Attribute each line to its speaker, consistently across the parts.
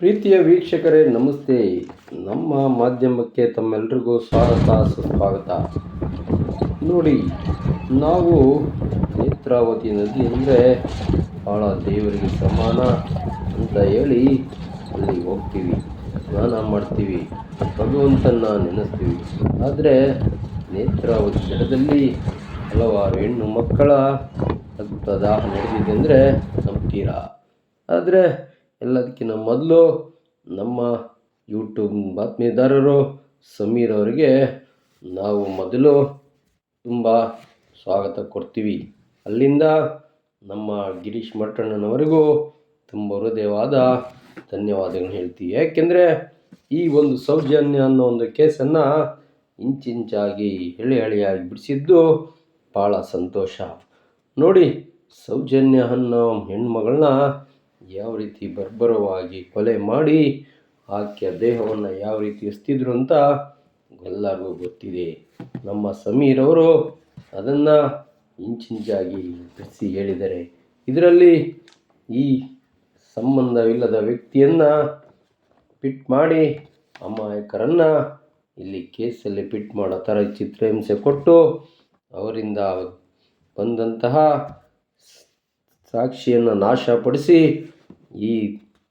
Speaker 1: ಪ್ರೀತಿಯ ವೀಕ್ಷಕರೇ, ನಮಸ್ತೆ. ನಮ್ಮ ಮಾಧ್ಯಮಕ್ಕೆ ತಮ್ಮೆಲ್ಲರಿಗೂ ಸ್ವಾಗತ, ಸುಸ್ವಾಗತ. ನೋಡಿ, ನಾವು ನೇತ್ರಾವತಿ ನದಿ ಅಂದರೆ ಭಾಳ ದೇವರಿಗೆ ಸಮಾನ ಅಂತ ಹೇಳಿ ಅಲ್ಲಿ ಹೋಗ್ತೀವಿ, ಸ್ನಾನ ಮಾಡ್ತೀವಿ ಭಗವಂತನ ನೆನೆಸ್ತೀವಿ. ಆದರೆ ನೇತ್ರಾವತಿ ದಡದಲ್ಲಿ ಹಲವಾರು ಹೆಣ್ಣು ಮಕ್ಕಳ ರಕ್ತದಾಹ ನಡೆದಿದೆ ಅಂದರೆ ನಂಬ್ತೀರಾ ಆದರೆ ಎಲ್ಲದಕ್ಕಿಂತ ಮೊದಲು ನಮ್ಮ ಯೂಟ್ಯೂಬ್ ಬಾತ್ಮೀದಾರರು ಸಮೀರ್ ಅವರಿಗೆ ನಾವು ಮೊದಲು ತುಂಬ ಸ್ವಾಗತ ಕೊಡ್ತೀವಿ. ಅಲ್ಲಿಂದ ನಮ್ಮ ಗಿರೀಶ್ ಮಟ್ಟಣ್ಣನವರಿಗೂ ತುಂಬ ಹೃದಯವಾದ ಧನ್ಯವಾದಗಳು ಹೇಳ್ತೀವಿ. ಯಾಕೆಂದರೆ ಈ ಒಂದು ಸೌಜನ್ಯ ಅನ್ನೋ ಒಂದು ಕೇಸನ್ನು ಇಂಚಿಂಚಾಗಿ ಎಳೆ ಹಳಿಯಾಗಿ ಬಿಡಿಸಿದ್ದು ಭಾಳ ಸಂತೋಷ. ನೋಡಿ ಸೌಜನ್ಯ ಅನ್ನೋ ಹೆಣ್ಮಗಳನ್ನ ಯಾವ ರೀತಿ ಬರ್ಬರವಾಗಿ ಕೊಲೆ ಮಾಡಿ ಆಕೆಯ ದೇಹವನ್ನು ಯಾವ ರೀತಿ ಎಸ್ತಿದ್ರು ಅಂತ ಎಲ್ಲರಿಗೂ ಗೊತ್ತಿದೆ. ನಮ್ಮ ಸಮೀರ್ ಅವರು ಅದನ್ನು ಇಂಚಿಂಚಾಗಿ ಬಿಡಿಸಿ ಹೇಳಿದ್ದಾರೆ ಇದರಲ್ಲಿ ಈ ಸಂಬಂಧವಿಲ್ಲದ ವ್ಯಕ್ತಿಯನ್ನು ಪಿಟ್ ಮಾಡಿ ಅಮಾಯಕರನ್ನು ಇಲ್ಲಿ ಕೇಸಲ್ಲಿ ಪಿಟ್ ಮಾಡೋ ಥರ ಚಿತ್ರಹಿಂಸೆ ಕೊಟ್ಟು ಅವರಿಂದ ಬಂದಂತಹ ಸಾಕ್ಷಿಯನ್ನು ನಾಶಪಡಿಸಿ ಈ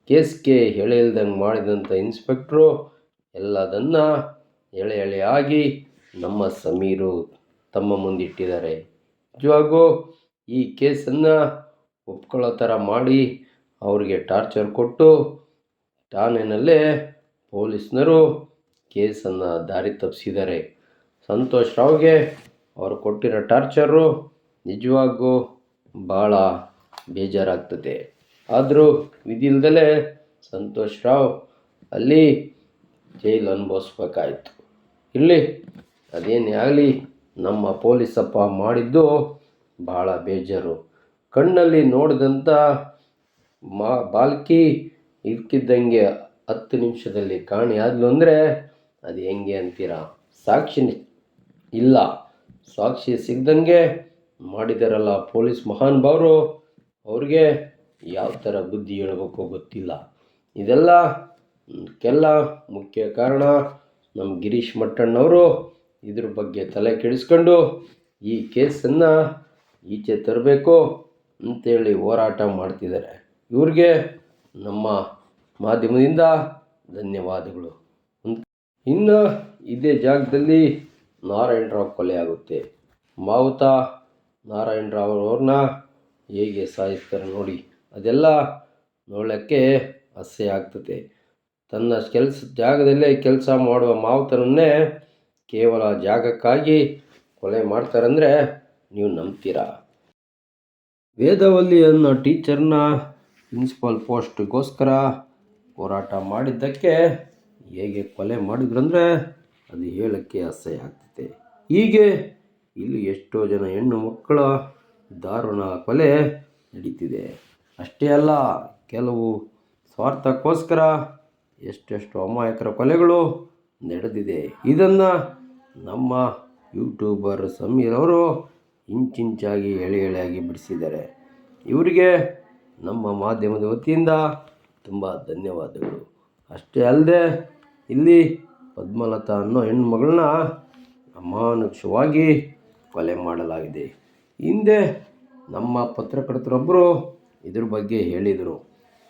Speaker 1: ಕೇಸ್ಗೆ ಎಳೆ ಇಲ್ದಂಗೆ ಮಾಡಿದಂಥ ಇನ್ಸ್ಪೆಕ್ಟ್ರು ಎಲ್ಲದನ್ನು ಎಳೆ ಎಳೆಯಾಗಿ ನಮ್ಮ ಸಮೀರು ತಮ್ಮ ಮುಂದಿಟ್ಟಿದ್ದಾರೆ. ನಿಜವಾಗೂ ಈ ಕೇಸನ್ನು ಒಪ್ಕೊಳ್ಳೋ ಥರ ಮಾಡಿ ಅವರಿಗೆ ಟಾರ್ಚರ್ ಕೊಟ್ಟು ಠಾಣೆನಲ್ಲೇ ಪೊಲೀಸ್ನರು ಕೇಸನ್ನು ದಾರಿ ತಪ್ಪಿಸಿದ್ದಾರೆ ಸಂತೋಷ್ ರಾವ್ಗೆ ಅವರು ಕೊಟ್ಟಿರೋ ಟಾರ್ಚರು ನಿಜವಾಗೂ ಭಾಳ ಬೇಜಾರಾಗ್ತದೆ. ಆದರೂ ವಿಧಿಲ್ದಲೇ ಸಂತೋಷ್ ರಾವ್ ಅಲ್ಲಿ ಜೈಲು ಅನುಭವಿಸ್ಬೇಕಾಯ್ತು. ಇಲ್ಲಿ ಅದೇನೇ ಆಗಲಿ ನಮ್ಮ ಪೊಲೀಸಪ್ಪ ಮಾಡಿದ್ದು ಭಾಳ ಬೇಜಾರು. ಕಣ್ಣಲ್ಲಿ ನೋಡಿದಂಥ ಮಾ ಬಾಲ್ಕಿ ಇದ್ಕಿದ್ದಂಗೆ ಹತ್ತು ನಿಮಿಷದಲ್ಲಿ ಕಾಣಿಯಾದ್ಲು ಅಂದರೆ ಅದು ಹೆಂಗೆ ಅಂತೀರಾ? ಸಾಕ್ಷಿ ಇಲ್ಲ. ಸಾಕ್ಷಿ ಸಿಗ್ದಂಗೆ ಮಾಡಿದಾರಲ್ಲ ಪೊಲೀಸ್ ಮಹಾನುಭಾವರು ಅವ್ರಿಗೆ ಯಾವ ಥರ ಬುದ್ಧಿ ಹೇಳ್ಬೇಕು ಗೊತ್ತಿಲ್ಲ. ಇದೆಲ್ಲ ಕೆಲ್ಲ ಮುಖ್ಯ ಕಾರಣ. ನಮ್ಮ ಗಿರೀಶ್ ಮಟ್ಟಣ್ಣವರು ಇದ್ರ ಬಗ್ಗೆ ತಲೆ ಕೆಡಿಸ್ಕೊಂಡು ಈ ಕೇಸನ್ನು ಈಚೆ ತರಬೇಕು ಅಂತೇಳಿ ಹೋರಾಟ ಮಾಡ್ತಿದ್ದಾರೆ. ಇವ್ರಿಗೆ ನಮ್ಮ ಮಾಧ್ಯಮದಿಂದ ಧನ್ಯವಾದಗಳು. ಇನ್ನು ಇದೇ ಜಾಗದಲ್ಲಿ ನಾರಾಯಣರಾವ್ ಕೊಲೆ ಆಗುತ್ತೆ. ಮಾವುತ ನಾರಾಯಣರಾವ್ ಅವ್ರನ್ನ ಹೇಗೆ ಸಾಯಿಸ್ತಾರೆ ನೋಡಿ. ಅದೆಲ್ಲ ನೋಡೋಕ್ಕೆ ಅಸಹ್ಯ ಆಗ್ತದೆ. ತನ್ನ ಕೆಲಸ, ಜಾಗದಲ್ಲೇ ಕೆಲಸ ಮಾಡುವ ಮಾವುತನನ್ನೇ ಕೇವಲ ಜಾಗಕ್ಕಾಗಿ ಕೊಲೆ ಮಾಡ್ತಾರಂದರೆ ನೀವು ನಂಬ್ತೀರಾ? ವೇದವಲ್ಲಿ ಅನ್ನೋ ಟೀಚರ್ನ ಪ್ರಿನ್ಸಿಪಾಲ್ ಪೋಸ್ಟ್ಗೋಸ್ಕರ ಹೋರಾಟ ಮಾಡಿದ್ದಕ್ಕೆ ಹೇಗೆ ಕೊಲೆ ಮಾಡಿದ್ರಂದರೆ ಅದು ಹೇಳೋಕ್ಕೆ ಅಸಹ್ಯ ಆಗ್ತದೆ. ಹೀಗೆ ಇಲ್ಲಿ ಎಷ್ಟೋ ಜನ ಹೆಣ್ಣು ಮಕ್ಕಳ ದಾರುಣ ಕೊಲೆ ನಡೀತಿದೆ. ಅಷ್ಟೇ ಅಲ್ಲ, ಕೆಲವು ಸ್ವಾರ್ಥಕ್ಕೋಸ್ಕರ ಎಷ್ಟೆಷ್ಟು ಅಮಾಯಕರ ಕೊಲೆಗಳು ನಡೆದಿದೆ. ಇದನ್ನು ನಮ್ಮ ಯೂಟ್ಯೂಬರ್ ಸಮೀರ್ ಅವರು ಇಂಚಿಂಚಾಗಿ ಎಳೆ ಎಳೆಯಾಗಿ ಬಿಡಿಸಿದ್ದಾರೆ. ಇವರಿಗೆ ನಮ್ಮ ಮಾಧ್ಯಮದ ವತಿಯಿಂದ ತುಂಬ ಧನ್ಯವಾದಗಳು. ಅಷ್ಟೇ ಅಲ್ಲದೆ, ಇಲ್ಲಿ ಪದ್ಮಲತಾ ಅನ್ನೋ ಹೆಣ್ಮಗಳನ್ನ ಅಮಾನುಷವಾಗಿ ಕೊಲೆ ಮಾಡಲಾಗಿದೆ. ಹಿಂದೆ ನಮ್ಮ ಪತ್ರಕರ್ತರೊಬ್ಬರು ಇದ್ರ ಬಗ್ಗೆ ಹೇಳಿದರು,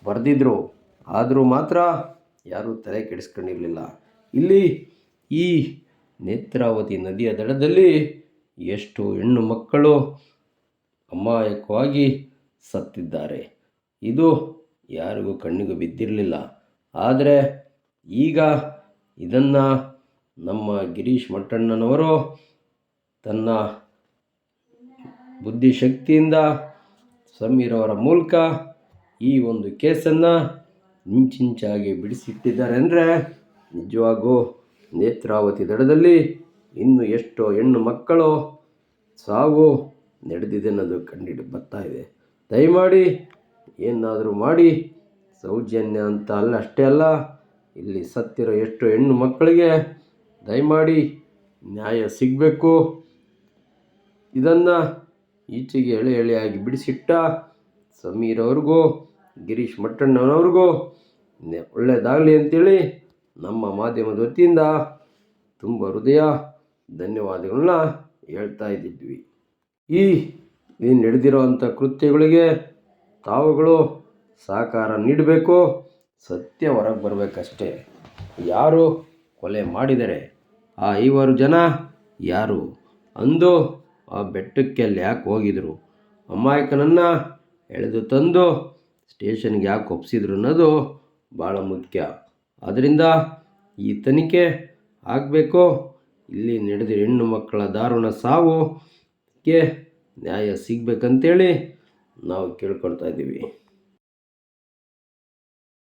Speaker 1: ಬರೆದಿದ್ರು. ಆದರೂ ಮಾತ್ರ ಯಾರೂ ತಲೆ ಕೆಡಿಸ್ಕೊಂಡಿರಲಿಲ್ಲ. ಇಲ್ಲಿ ಈ ನೇತ್ರಾವತಿ ನದಿಯ ದಡದಲ್ಲಿ ಎಷ್ಟು ಹೆಣ್ಣು ಮಕ್ಕಳು ಅಮಾಯಕವಾಗಿ ಸತ್ತಿದ್ದಾರೆ. ಇದು ಯಾರಿಗೂ ಕಣ್ಣಿಗೂ ಬಿದ್ದಿರಲಿಲ್ಲ. ಆದರೆ ಈಗ ಇದನ್ನು ನಮ್ಮ ಗಿರೀಶ್ ಮಟ್ಟಣ್ಣನವರು ತನ್ನ ಬುದ್ಧಿಶಕ್ತಿಯಿಂದ ಸಮೀರ್ ಅವರ ಮೂಲಕ ಈ ಒಂದು ಕೇಸನ್ನು ಇಂಚಿಂಚಾಗಿ ಬಿಡಿಸಿಟ್ಟಿದ್ದಾರೆ ಅಂದರೆ ನಿಜವಾಗೂ ನೇತ್ರಾವತಿ ದಡದಲ್ಲಿ ಇನ್ನು ಎಷ್ಟೋ ಹೆಣ್ಣು ಮಕ್ಕಳು ಸಾವು ನಡೆದಿದೆ ಅನ್ನೋದು ಕಂಡಿಡಿ ಬರ್ತಾ ಇದೆ. ದಯಮಾಡಿ ಏನಾದರೂ ಮಾಡಿ, ಸೌಜನ್ಯ ಅಂತ ಅಲ್ಲ, ಅಷ್ಟೇ ಅಲ್ಲ, ಇಲ್ಲಿ ಸತ್ತಿರೋ ಎಷ್ಟು ಹೆಣ್ಣು ಮಕ್ಕಳಿಗೆ ದಯಮಾಡಿ ನ್ಯಾಯ ಸಿಗಬೇಕು. ಇದನ್ನು ಈಚೆಗೆ ಎಳೆ ಎಳೆಯಾಗಿ ಬಿಡಿಸಿಟ್ಟ ಸಮೀರ್ ಅವ್ರಿಗೂ ಗಿರೀಶ್ ಮಟ್ಟಣ್ಣನವ್ರಿಗೂ ಒಳ್ಳೆಯದಾಗಲಿ ಅಂತೇಳಿ ನಮ್ಮ ಮಾಧ್ಯಮದ ವತಿಯಿಂದ ತುಂಬ ಹೃದಯ ಧನ್ಯವಾದಗಳನ್ನ ಹೇಳ್ತಾ ಇದ್ದಿದ್ವಿ. ಈ ನಡೆದಿರೋ ಅಂಥ ಕೃತ್ಯಗಳಿಗೆ ತಾವುಗಳು ಸಹಕಾರ ನೀಡಬೇಕು, ಸತ್ಯ ಹೊರಗೆ ಬರಬೇಕಷ್ಟೇ. ಯಾರು ಕೊಲೆ ಮಾಡಿದರೆ ಆ ಐವರು ಜನ ಯಾರು ಅಂದು ಆ ಬೆಟ್ಟಕ್ಕೆ ಅಲ್ಲಿ ಯಾಕೆ ಹೋಗಿದ್ರು? ಅಮಾಯಕನನ್ನು ಎಳೆದು ತಂದು ಸ್ಟೇಷನ್ಗೆ ಯಾಕೆ ಒಪ್ಪಿಸಿದ್ರು ಅನ್ನೋದು ಭಾಳ ಮುಖ್ಯ. ಆದ್ದರಿಂದ ಈ ತನಿಖೆ ಆಗಬೇಕು? ಇಲ್ಲಿ ನಡೆದ ಹೆಣ್ಣು ಮಕ್ಕಳ ದಾರುಣ ಸಾವುಗೆ ನ್ಯಾಯ ಸಿಗಬೇಕಂತೇಳಿ ನಾವು ಕೇಳ್ಕೊಳ್ತಾ ಇದ್ದೀವಿ.